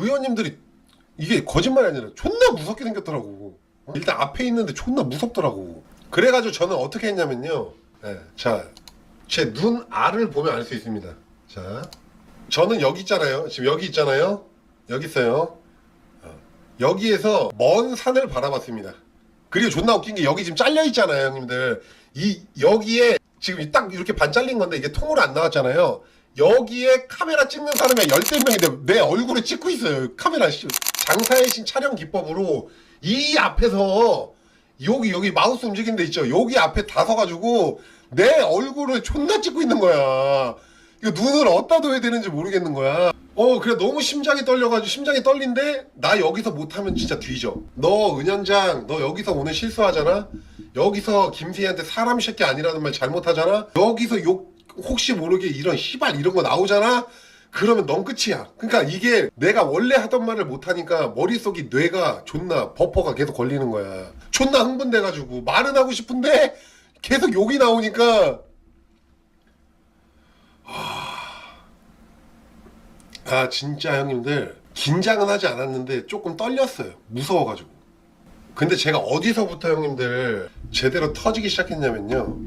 의원님들이 이게 거짓말이 아니라 존나 무섭게 생겼더라고. 어? 일단 앞에 있는데 존나 무섭더라고. 그래가지고 저는 어떻게 했냐면요. 예, 자, 제 눈 알을 보면 알 수 있습니다. 자, 저는 여기 있잖아요. 지금 여기 있잖아요. 여기 있어요. 어, 여기에서 먼 산을 바라봤습니다. 그리고 존나 웃긴 게 여기 지금 잘려 있잖아요, 형님들. 이 여기에 지금 딱 이렇게 반 잘린 건데 이게 통으로 안 나왔잖아요. 여기에 카메라 찍는 사람이 열댓 명인데 내 얼굴에 찍고 있어요. 카메라 씨. 장사의 신 촬영 기법으로 이 앞에서 여기 여기 마우스 움직이는 데 있죠. 여기 앞에 다 서가지고 내 얼굴을 존나 찍고 있는 거야. 이거 눈을 어디다 둬야 되는지 모르겠는 거야. 어, 그래 너무 심장이 떨려가지고 심장이 떨린데 나 여기서 못하면 진짜 뒤져. 너 은현장, 너 여기서 오늘 실수하잖아. 여기서 김세희한테 사람 새끼 아니라는 말 잘못하잖아. 여기서 욕 혹시 모르게 이런 시발 이런 거 나오잖아. 그러면 넌 끝이야. 그러니까 이게 내가 원래 하던 말을 못하니까 머릿속이 뇌가 존나 버퍼가 계속 걸리는 거야. 존나 흥분돼가지고 말은 하고 싶은데 계속 욕이 나오니까 아 진짜 형님들 긴장은 하지 않았는데 조금 떨렸어요 무서워가지고 근데 제가 어디서부터 형님들 제대로 터지기 시작했냐면요